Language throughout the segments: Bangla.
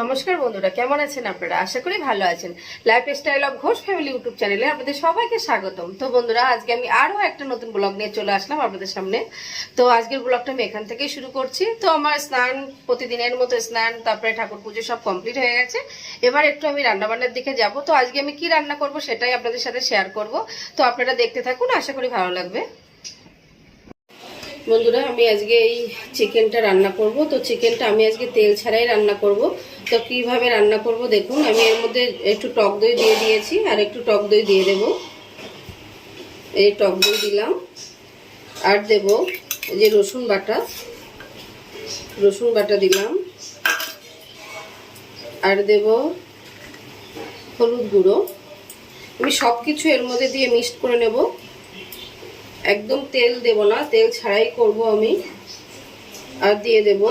নমস্কার বন্ধুরা, কেমন আছেন আপনারা? আশা করি ভালো আছেন। Lifestyle of Ghosh family YouTube চ্যানেলে আপনাদের সবাইকে স্বাগতম। তো বন্ধুরা, আজকে আমি আরও একটা নতুন ব্লগ নিয়ে চলে আসলাম আপনাদের সামনে। তো আজকের ব্লগটা আমি এখান থেকেই শুরু করছি। তো আমার স্নান, প্রতিদিনের মতো স্নান, তারপরে ঠাকুর পুজো সব কমপ্লিট হয়ে গেছে। এবার একটু আমি রান্নাবান্নার দিকে যাব। তো আজকে আমি কি রান্না করব সেটাই আপনাদের সাথে শেয়ার করব। তো আপনারা দেখতে থাকুন, আশা করি ভালো লাগবে। বন্ধুরা, আমি আজকে এই চিকেনটা রান্না করব। তো চিকেনটা আমি আজকে তেল ছাড়াই রান্না করব। তো কীভাবে রান্না করব দেখুন, আমি এর মধ্যে একটু টক দই দিয়ে দিয়েছি আর একটু টক দই দিয়ে দেব। এই টক দই দিলাম। আর দেব এই যে রসুন বাটা। রসুন বাটা দিলাম। আর দেব হলুদ গুঁড়ো। আমি সব কিছু এর মধ্যে দিয়ে মিক্সড করে নেব। একদম তেল দেব না, তেল ছাড়াই করব আমি। আর দিয়ে দেব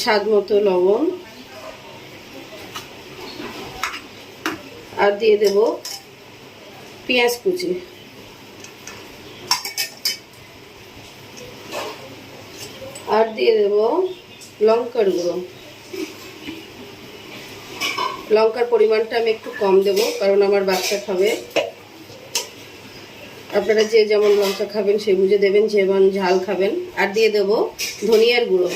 স্বাদ মতো লবণ। আর দিয়ে দেব পেঁয়াজ কুচি। আর দিয়ে দেব লঙ্কার গুঁড়ো। লঙ্কার পরিমাণটা আমি একটু কম দেব, কারণ আমার বাচ্চা খাবে। আপনারা যে যেমন লঙ্কা খাবেন সে বুঝে দেবেন যেমন ঝাল খাবেন। আর দিয়ে দেব ধনিয়ার গুঁড়ো।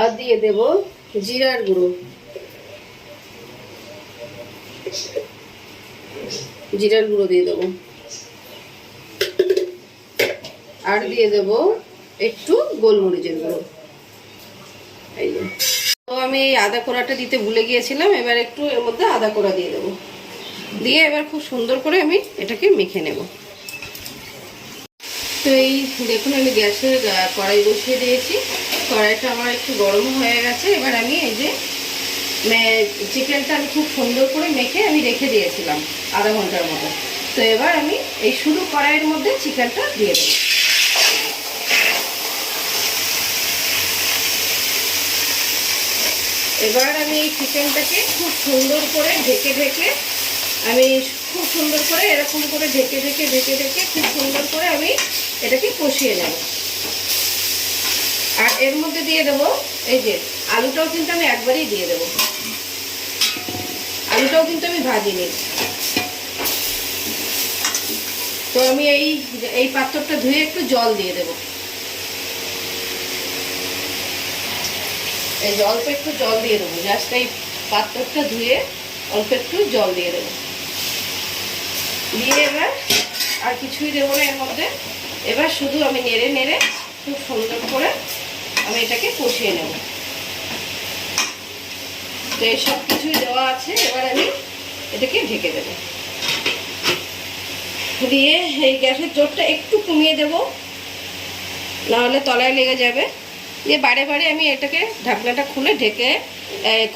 আর দিয়ে দেব জিরার গুঁড়ো। জিরার গুঁড়ো দিয়ে দেবো। আর দিয়ে দেব একটু গোলমরিচের গুঁড়ো। তো আমি এই আদা কোড়াটা দিতে ভুলে গিয়েছিলাম, এবার একটু এর মধ্যে আদা কোড়া দিয়ে দেবো। দিয়ে এবার খুব সুন্দর করে আমি এটাকে মেখে নেব। তো এই দেখুন আমি গ্যাসের কড়াই বসিয়ে দিয়েছি। কড়াইটা আমার একটু গরম হয়ে গেছে। এবার আমি এই যে চিকেনটা আমি খুব সুন্দর করে মেখে আমি রেখে দিয়েছিলাম আধা ঘণ্টার মতো। তো এবার আমি এই শুধু কড়াইয়ের মধ্যে চিকেনটা দিয়ে দেবো। এবার আমি এই চিকেনটাকে খুব সুন্দর করে ঢেকে ঢেকে আমি খুব সুন্দর করে এরকম করে ঢেকে ঢেকে ঢেকে ঢেকে খুব সুন্দর করে আমি এটাকে কষিয়ে নেব। আর এর মধ্যে দিয়ে দেব, এই যে আলুটাও কিন্তু আমি একবারেই দিয়ে দেব। আলুটাও কিন্তু আমি ভাজিনি। তো আমি এই এই পাত্রটা ধুয়ে একটু জল দিয়ে দেব। এই অল্প একটু জল দিয়ে দেবো জাস্ট এই পাত্রটা ধুয়ে অল্প একটু জল দিয়ে দেবো। দিয়ে এবার আর কিছুই দেবো না এর মধ্যে। এবার শুধু আমি নেড়ে নেড়ে খুব সুন্দর করে আমি এটাকে কষিয়ে নেব। তো এই সব কিছুই দেওয়া আছে, এবার আমি এটাকে ঢেকে দেবো। দিয়ে এই গ্যাসের জোরটা একটু কমিয়ে দেব, নাহলে তলায় লেগে যাবে। দিয়ে বারে বারে আমি এটাকে ঢাকনাটা খুলে ঢেকে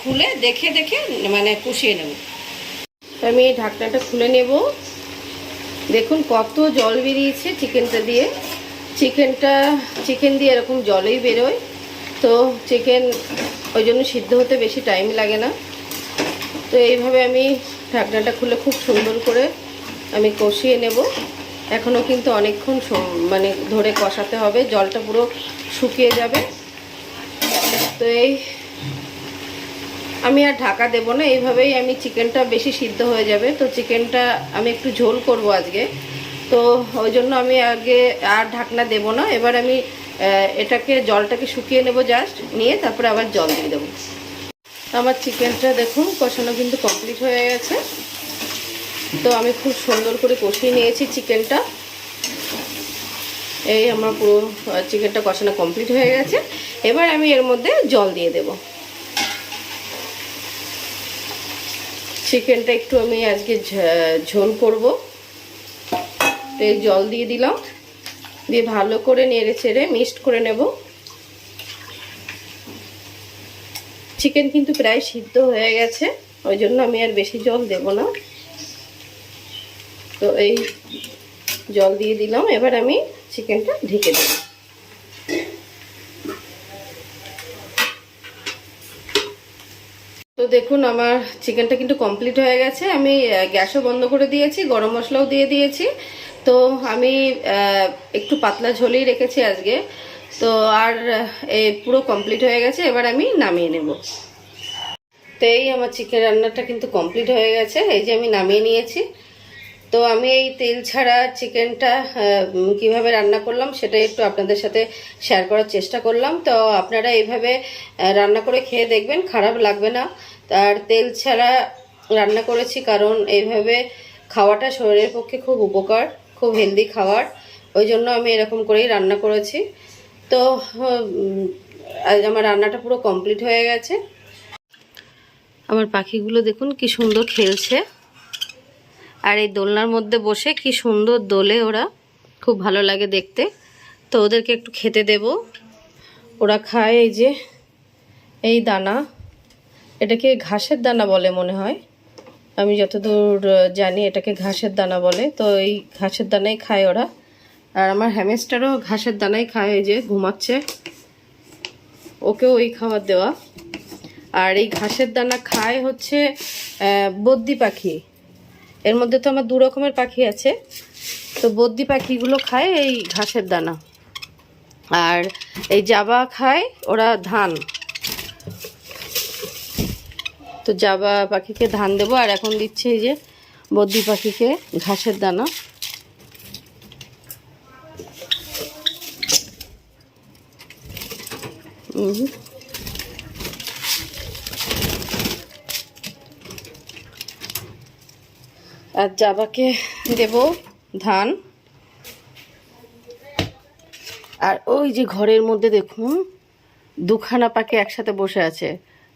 খুলে দেখে দেখে মানে কষিয়ে নেব। আমি ঢাকনাটা খুলে নেব। দেখুন, কত জল বেরিয়েছে চিকেনটা দিয়ে। চিকেনটা, চিকেন দিয়ে এরকম জলেই বেরোয়। তো চিকেন ওই জন্য সিদ্ধ হতে বেশি টাইম লাগে না। তো এইভাবে আমি ঢাকনাটা খুলে খুব সুন্দর করে আমি কষিয়ে নেব। এখনও কিন্তু অনেকক্ষণ মানে ধরে কষাতে হবে। জলটা পুরো শুকিয়ে যাবে। তো এই আমি আর ঢাকা দেব না, এইভাবেই আমি চিকেনটা বেশি সিদ্ধ হয়ে যাবে। তো চিকেনটা আমি একটু ঝোল করব আজকে। তো ওই জন্য আমি আগে আর ঢাকনা দেব না, এবার আমি এটাকে, জলটাকে শুকিয়ে নেব জাস্ট নিয়ে তারপরে আবার জল দিয়ে দেবো। আমার চিকেনটা দেখুন, কষানো কিন্তু কমপ্লিট হয়ে গেছে। তো আমি খুব সুন্দর করে কষিয়ে নিয়েছি চিকেনটা। এই আমার পুরো চিকেনটা কষানো কমপ্লিট হয়ে গেছে। এবার আমি এর মধ্যে জল দিয়ে দেব। চিকেনটা একটু আমি আজকে ঝোল করব। তো জল দিয়ে দিলাম। দিয়ে ভালো করে নেড়ে চেড়ে মিক্সড করে নেব। চিকেন কিন্তু প্রায় সিদ্ধ হয়ে গেছে, ওই জন্য আমি আর বেশি জল দেব না। তো এই জল দিয়ে দিলাম, এবার আমি চিকেনটা ঢেকে দেব। দেখুন, আমার চিকেনটা কিন্তু কমপ্লিট হয়ে গেছে। আমি গ্যাসও বন্ধ করে দিয়েছি, গরম মশলাও দিয়ে দিয়েছি। তো আমি একটু পাতলা ঝোলেই রেখেছি আজকে। তো আর এই পুরো কমপ্লিট হয়ে গেছে, এবার আমি নামিয়ে নেব। তো এই আমার চিকেন রান্নাটা কিন্তু কমপ্লিট হয়ে গেছে। এই যে আমি নামিয়ে নিয়েছি। তো আমি এই তেল ছাড়া চিকেনটা কীভাবে রান্না করলাম সেটা একটু আপনাদের সাথে শেয়ার করার চেষ্টা করলাম। তো আপনারা এইভাবে রান্না করে খেয়ে দেখবেন, খারাপ লাগবে না। আর তেল ছাড়া রান্না করেছি কারণ এইভাবে খাওয়াটা শরীরের পক্ষে খুব উপকার, খুব হেলদি খাওয়ার ওই জন্য আমি এরকম করেই রান্না করেছি। তো আজ আমার রান্নাটা পুরো কমপ্লিট হয়ে গেছে। আমার পাখিগুলো দেখুন কি সুন্দর খেলছে। আর এই দোলনার মধ্যে বসে কি সুন্দর দোলে ওরা, খুব ভালো লাগে দেখতে। তো ওদেরকে একটু খেতে দেব। ওরা খায় এই যে, এই দানা। এটাকে ঘাসের দানা বলে মনে হয়। আমি যতদূর জানি এটাকে ঘাসের দানা বলে। তো এই ঘাসের দানাই খায় ওরা। আর আমার হ্যামেস্টারও ঘাসের দানাই খায়, এই যে ঘুমাচ্ছে। ওকেও ওই খাবার দেওয়া। আর এই ঘাসের দানা খায় হচ্ছে বদ্যি পাখি। এর মধ্যে তো আমার দু রকমের পাখি আছে। তো বদ্যি পাখিগুলো খায় এই ঘাসের দানা। আর এই জাবা খায়, ওরা ধান। তো জাবা পাখিকে ধান দেবো, আর এখন দিচ্ছে এই যে বদ্যি পাখিকে ঘাসের দানা। হুম। আর জাবাকে দেব ধান। আর ওই যে ঘরের মধ্যে দেখুন, দুখানা পাখি একসাথে বসে আছে।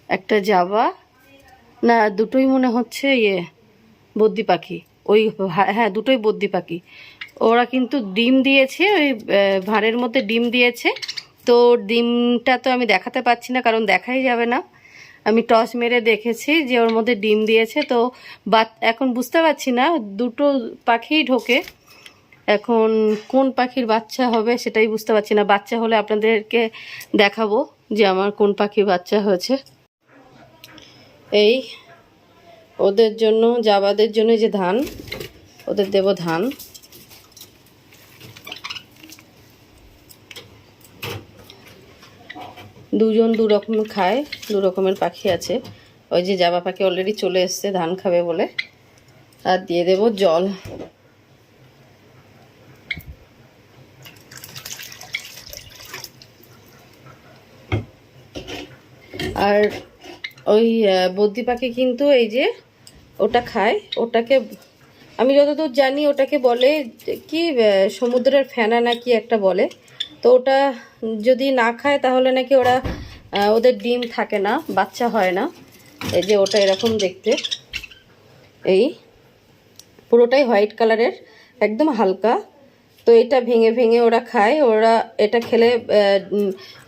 একটা জাবা, না, দুটোই মনে হচ্ছে ইয়ে বদ্যি পাখি। ওই হ্যাঁ দুটোই বদ্যি পাখি। ওরা কিন্তু ডিম দিয়েছে, ওই ভাঁড়ের মধ্যে ডিম দিয়েছে। তো ডিমটা তো আমি দেখাতে পাচ্ছি না, কারণ দেখাই যাবে না। আমি টস মেরে দেখেছি যে ওর মধ্যে ডিম দিয়েছে, তো এখন বুঝতে পারছি না, দুটো পাখিই ঢোকে। এখন কোন পাখির বাচ্চা হবে সেটাই বুঝতে পারছি না। বাচ্চা হলে আপনাদেরকে দেখাবো যে আমার কোন পাখির বাচ্চা হয়েছে। এই, ওদের জন্য, জাবাদের জন্য যে ধান, ওদের দেব ধান। দুজন দু রকম খায়, দু রকমের পাখি আছে। ওই যে জাবা পাখি অলরেডি চলে এসছে, ধান খাবে বলে। আর দিয়ে দেব জল। আর ওই বদ্যি পাখি কিন্তু এই যে ওটা খায়। ওটাকে, আমি যতদূর জানি, ওটাকে বলে, কি সমুদ্রের ফেনা নাকি একটা বলে। তো ওটা যদি না খায় তাহলে নাকি ওরা ওদের ডিম থাকে না, বাচ্চা হয় না। এই যে ওটা এরকম দেখতে। এই পুরোটাই হোয়াইট কালারের, একদম হালকা। তো এটা ভেঙে ভেঙে ওরা খায়। ওরা এটা খেলে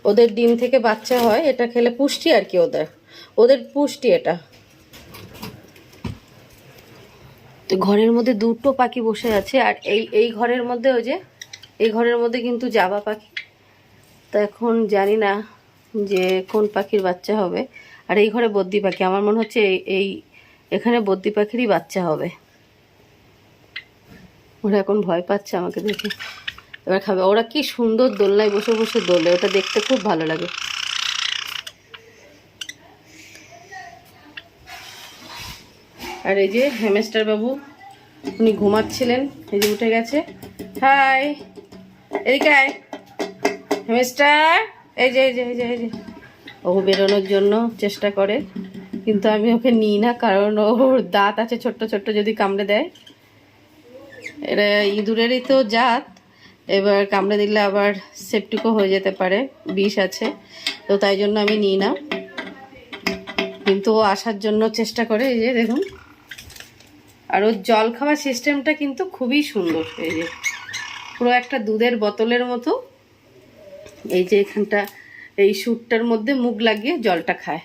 ওদের ডিম থেকে বাচ্চা হয়। এটা খেলে পুষ্টি আর কি ওদের। ওদের পুষ্টি এটা। তো ঘরের মধ্যে দুটো পাখি বসে আছে। আর এই এই ঘরের মধ্যে ওই যে এই ঘরের মধ্যে কিন্তু জাবা পাখি। তো এখন জানি না যে কোন পাখির বাচ্চা হবে। আর এই ঘরে বদ্যি পাখি, আমার মনে হচ্ছে এই এখানে বদ্যি পাখিরই বাচ্চা হবে। ওরা এখন ভয় পাচ্ছে আমাকে দেখে। এবার খাবে। ওরা কি সুন্দর দোলনায় বসে বসে দোলে, ওটা দেখতে খুব ভালো লাগে। আর এই যে হেমেস্টার বাবু উনি ঘুমাচ্ছিলেন, এই যে উঠে গেছে। হাই! এদিকে হেমেস্টার এই যে এই যে এই যে এই যে। ও বেরোনোর জন্য চেষ্টা করে, কিন্তু আমি ওকে নিই না, কারণ ওর দাঁত আছে ছোট্ট ছোট্ট, যদি কামড়ে দেয়। এটা ইঁদুরেরই তো জাত। এবার কামড়ে দিলে আবার সেপটিকও হয়ে যেতে পারে, বিষ আছে। তো তাই জন্য আমি নিই না। কিন্তু ও আসার জন্য চেষ্টা করে, এই যে দেখুন। আর ওর জল খাওয়ার সিস্টেমটা কিন্তু খুবই সুন্দর, এই যে। পুরো একটা দুধের বোতলের মতো। এই যে এখানটা, এই সুটটার মধ্যে মুখ লাগিয়ে জলটা খায়।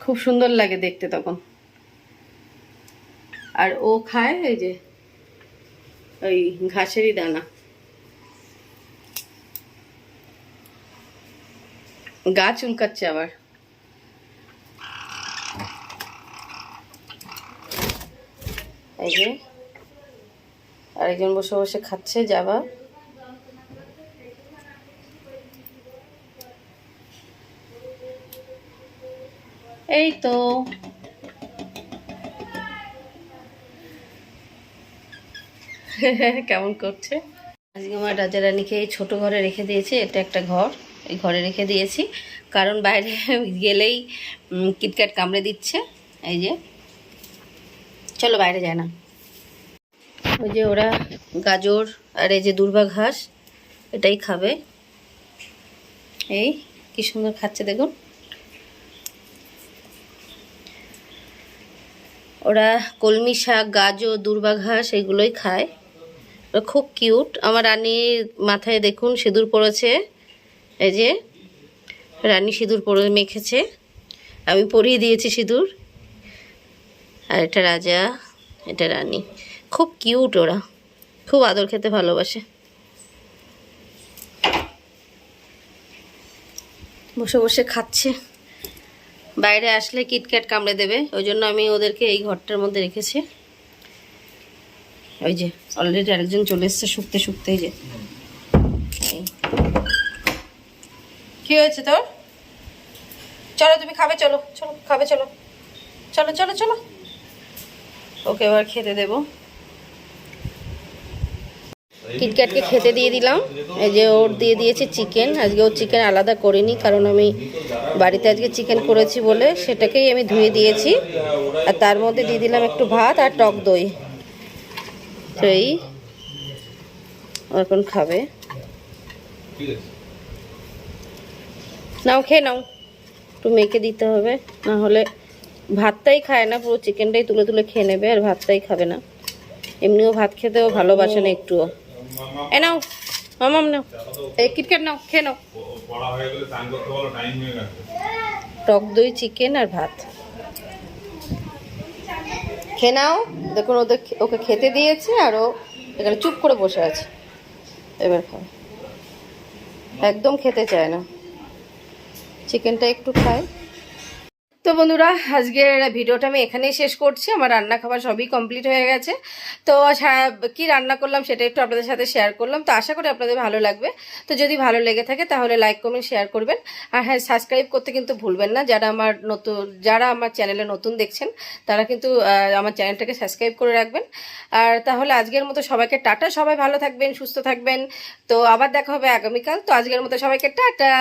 খুব সুন্দর লাগে দেখতে তখন। আর ও খায় এই যে, ওই ঘাসেরই দানা। গা চুলকাচ্ছে আবার। এই যে আরেকজন বসে বসে খাচ্ছে, যাবা। এই তো। কেমন করছে? আজকে আমার রাজা রানীকে এই ছোটো ঘরে রেখে দিয়েছি, এটা একটা ঘর, এই ঘরে রেখে দিয়েছি। কারণ বাইরে গেলেই কিটক্যাট কামড়ে দিচ্ছে, এই যে। চলো বাইরে যায় না। ওই যে ওরা গাজর আর এই যে দুর্বা ঘাস, এটাই খাবে। এই কি সুন্দর খাচ্ছে দেখুন। ওরা কলমি শাক, গাজর, দুর্বা ঘাস এগুলোই খায়। ওরা খুব কিউট। আমার রানীর মাথায় দেখুন সিঁদুর পড়েছে। এই যে রানী সিঁদুর পরে মেখেছে। আমি পরিয়ে দিয়েছি সিঁদুর। আর এটা রাজা, এটা রানী। খুব কিউট ওরা। খুব আদর খেতে ভালোবাসে। বসে বসে খাচ্ছে। বাইরে আসলে কিটক্যাট কামড়ে দেবে, ওই জন্য আমি ওদেরকে এই ঘরটার মধ্যে রেখেছি। ওই যে অলরেডি আরেকজন চলে এসছে শুকতে শুকতে যে। কি হয়েছে তোর? চলো, তুমি খাবে, চলো চলো, খাবে, চলো। চলো চলো চলো। ওকে, এবার খেতে দেবো। কিটক্যাটকে খেতে দিয়ে দিলাম। এই যে ওর দিয়ে দিয়েছি চিকেন আজকে ওর চিকেন আলাদা করিনি, কারণ আমি বাড়িতে আজকে চিকেন করেছি বলে সেটাকেই আমি ধুয়ে দিয়েছি। আর তার মধ্যে দিয়ে দিলাম একটু ভাত আর টক দই। তো এই ও এখন খাবে। নাও, খেয়ে নাও। একটু মেখে দিতে হবে, না হলে ভাতটাই খায় না, পুরো চিকেনটাই তুলে তুলে খেয়ে নেবে আর ভাতটাই খাবে না। এমনিও ভাত খেতেও ভালোবাসে না একটুও। এ নাও, মামাম নাও। এই কিটক্যাট নাও, খেয়ে নাও। টক দই চিকেন আর ভাত। খেয়ে নাও। দেখুন, ওদের ওকে খেতে দিয়েছে আর ও এখানে চুপ করে বসে আছে। এবার খাও। একদম খেতে চায় না। চিকেনটা একটু খায়। তো বন্ধুরা, আজকের ভিডিওটা আমি এখানেই শেষ করছি। আমার রান্না খাবার সবই কমপ্লিট হয়ে গেছে। তো কি রান্না করলাম সেটা একটু আপনাদের সাথে শেয়ার করলাম। তো আশা করি আপনাদের ভালো লাগবে। তো যদি ভালো লেগে থাকে তাহলে লাইক কমেন্ট শেয়ার করবেন। আর হ্যাঁ সাবস্ক্রাইব করতে কিন্তু ভুলবেন না। যারা আমার নতুন যারা আমার চ্যানেলে নতুন দেখছেন, তারা কিন্তু আমার চ্যানেলটাকে সাবস্ক্রাইব করে রাখবেন। আর তাহলে আজকের মতো সবাইকে টাটা। সবাই ভালো থাকবেন, সুস্থ থাকবেন। তো আবার দেখা হবে আগামীকাল। তো আজকের মতো সবাইকে টাটা।